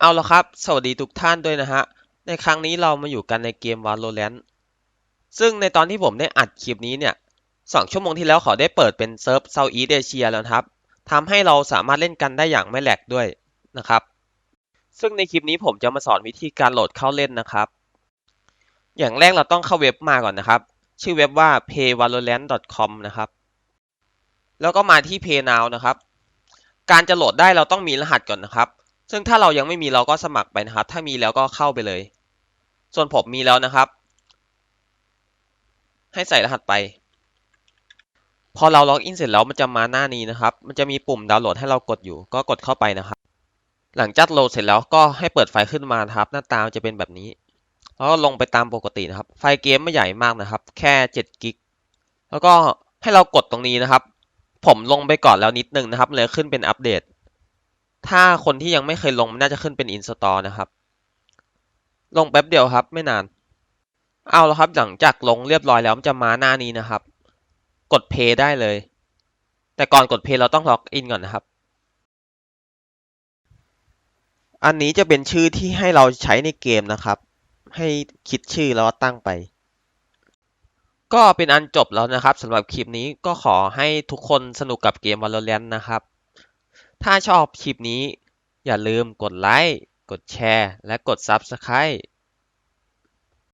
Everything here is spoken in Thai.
เอาละครับ สวัสดีทุกท่านด้วยนะฮะ ในครั้งนี้เรามาอยู่กันในเกม Valorant ซึ่งในตอนที่ผมได้อัดคลิปนี้เนี่ยสองชั่วโมงที่แล้วเขาได้เปิดเป็นเซิร์ฟ Southeast Asia แล้วครับทำให้เราสามารถเล่นกันได้อย่างไม่แหลกด้วยนะครับ ซึ่งในคลิปนี้ผมจะมาสอนวิธีการโหลดเข้าเล่นนะครับ อย่างแรกเราต้องเข้าเว็บมาก่อนนะครับ ชื่อเว็บว่า payvalorant.com นะครับ แล้วก็มาที่ Pay Now นะครับ การจะโหลดได้เราต้องมีรหัสก่อนนะครับ ซึ่งถ้าเรายังไม่มีเราก็สมัครไปนะครับ ถ้ามีแล้วก็เข้าไปเลย ส่วนผมมีแล้วนะครับ ให้ใส่รหัสไป พอเราล็อกอินเสร็จแล้วมันจะมาหน้านี้นะครับ มันจะมีปุ่มดาวน์โหลดให้เรากดอยู่ ก็กดเข้าไปนะครับ หลังจากโหลดเสร็จแล้วก็ให้เปิดไฟขึ้นมาครับ หน้าตาจะเป็นแบบนี้แล้วก็ลงไปตามปกตินะครับ ไฟเกมไม่ใหญ่มากนะครับ แค่7กิกแล้วก็ให้เรากดตรงนี้นะครับ ผมลงไปก่อนแล้วนิดนึงนะครับเลยขึ้นเป็นอัปเดต ถ้าคนที่ยังไม่เคยลงนน่าจะขึ้นเป็น install นะครับ ลงแป๊บเดียวครับไม่นาน เอาแล้วครับหลังจากลงเรียบร้อยแล้วมันจะมาหน้านี้นะครับ กด play ได้เลย แต่ก่อนกด play เราต้องล็อกอินก่อนนะครับ อันนี้จะเป็นชื่อที่ให้เราใช้ในเกมนะครับ ให้คิดชื่อแล้วตั้งไป ก็เป็นอันจบแล้วนะครับสำหรับคลิปนี้ก็ขอให้ทุกคนสนุกกับเกม Valorant นะครับ ถ้าชอบคลิปนี้ อย่าลืมกดไลค์ กดแชร์ และกด Subscribe